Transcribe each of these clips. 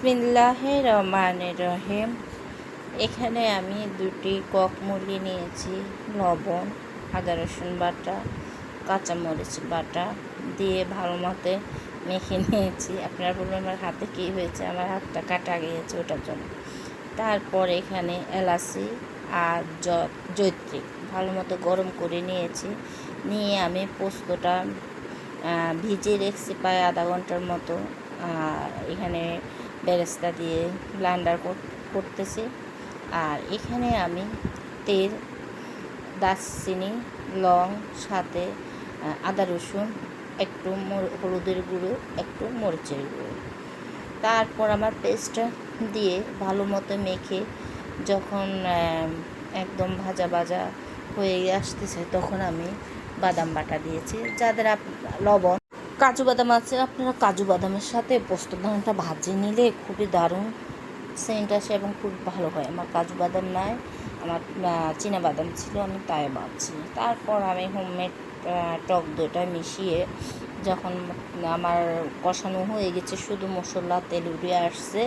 বিসমিল্লাহ রহমান রহিম এখানে আমি দুটি কক মুরগি নিয়েছি, লবণ, আদা, রসুন বাটা, কাঁচামরিচ বাটা দিয়ে ভালো মতে মেখে নিয়েছি। আপনার বলবেন আমার হাতে কী হয়েছে? আমার হাতটা কাটা গিয়েছে ওটার জন্য। তারপর এখানে এলাচি আর জৈত্রিক ভালো মতো গরম করে নিয়েছি। নিয়ে আমি পোস্তটা ভিজিয়ে রেখেছি প্রায় আধা ঘণ্টার মতো। আর এখানে বেরেস্তা দিয়ে ব্লান্ডার করতেছি। আর এখানে আমি তেল, দারচিনি, লং, সাথে আদা রসুন, একটু হলুদের গুঁড়ো, একটু মরিচের গুঁড়ো। তারপর আমার পেস্টটা দিয়ে ভালো মতো মেখে যখন একদম ভাজা ভাজা হয়ে আসতেছে, তখন আমি বাদাম বাটা দিয়েছি। যাদের লবণ কাজু বাদাম আছে, আপনারা কাজু বাদামের সাথে পোস্ত দানাটা ভাজিয়ে নিলে খুবই দারুণ সেন্ট আসে এবং খুব ভালো হয়। আমার কাজু বাদাম নাই, আমার চীনা বাদাম ছিল, আমি তাই ভাবছি। তারপর আমি হোমমেড টক দইটা মিশিয়ে যখন আমার কষানো হয়ে গেছে, শুধু মশলা, তেল উড়ে আসছে,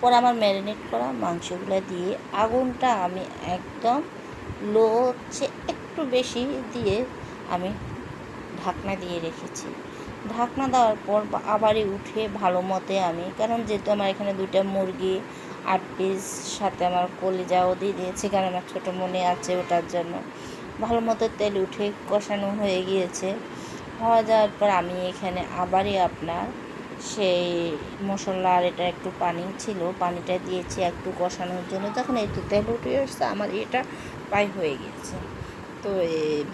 পরে আমার ম্যারিনেট করা মাংসগুলো দিয়ে আগুনটা আমি একদম লো হচ্ছে একটু বেশি দিয়ে আমি ঢাকনা দিয়ে রেখেছি। ঢাকনা দেওয়ার পর আবারই উঠে ভালো মতে আমি, কারণ যেহেতু আমার এখানে দুইটা মুরগি, আট পিস সাথে আমার কলিজাও দিয়ে দিয়েছি, কারণ আমার ছোটো মনে আছে ওটার জন্য। ভালো মতো তেল উঠে কষানো হয়ে গিয়েছে। হওয়া যাওয়ার পর আমি এখানে আবারই আপনার সেই মশলা আর এটা একটু পানি ছিল, পানিটা দিয়েছি একটু কষানোর জন্য। তখন একটু তেল উঠে আসছে, আমার এটা প্রায় হয়ে গিয়েছে। তো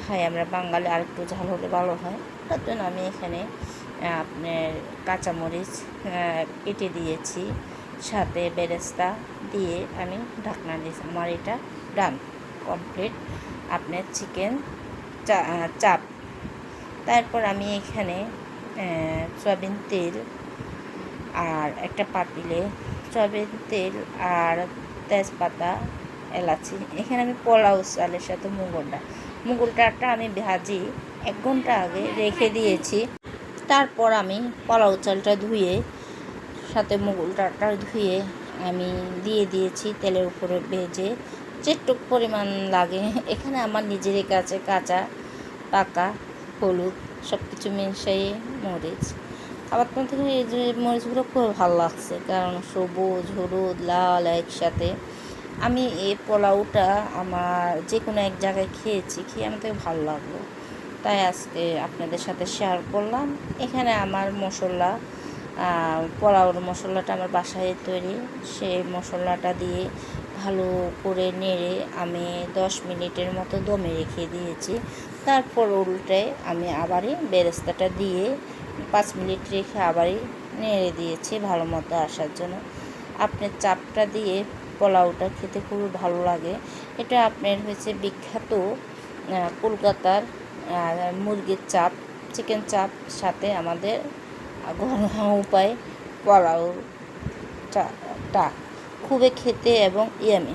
ভাই, আমরা বাঙালি, আর একটু ঝাল হলে ভালো হয়। তার জন্য আমি এখানে আপনার কাঁচামরিচ কেটে দিয়েছি। সাথে বেরেস্তা দিয়ে আমি ঢাকনা দিয়েছি। আমার এটা ডান কমপ্লিট। আপনার চিকেন চাপ। তারপর আমি এখানে সয়াবিন তেল আর একটা পাতিলে সয়াবিন তেল আর তেজপাতা এলাচি। এখানে আমি পোলাও চালের সাথে মুগল ডাল মুগল ডালটা আমি ভাজি এক ঘণ্টা আগে রেখে দিয়েছি। তারপর আমি পোলাও চালটা ধুয়ে, সাথে মুগল ডালটা ধুয়ে আমি দিয়ে দিয়েছি তেলের উপরে ভেজে। যেটুক পরিমাণ লাগে। এখানে আমার নিজেরই কাছে কাঁচা, পাকা, হলুদ সব কিছু মিশিয়ে মরিচ। আবার তোমার থেকে এই যে মরিচগুলো খুব ভালো লাগছে, কারণ সবুজ, হলুদ, লাল একসাথে আমি এই পোলাওটা আমার যে কোনো এক জায়গায় খেয়েছি, খেয়ে থেকে ভালো লাগল। তাই আজকে আপনাদের সাথে শেয়ার করলাম। এখানে আমার মশলা পোলাওর মশলাটা আমার বাসায় তৈরি। সেই মশলাটা দিয়ে ভালো করে নেড়ে আমি দশ মিনিটের মতো দমে রেখে দিয়েছি। তারপর উল্টে আমি আবারই বেরেস্তাটা দিয়ে পাঁচ মিনিট রেখে আবারই নেড়ে দিয়েছি ভালো মতো আসার জন্য। আপনার চাপটা দিয়ে পোলাওটা খেতে খুবই ভালো লাগে। এটা আপনার হয়েছে বিখ্যাত কলকাতার মুরগির চাপ চিকেন চাপ সাথে আমাদের ঘরোয়া উপায় পোলাও টা টা খুবই খেতে এবং ইয়ামি।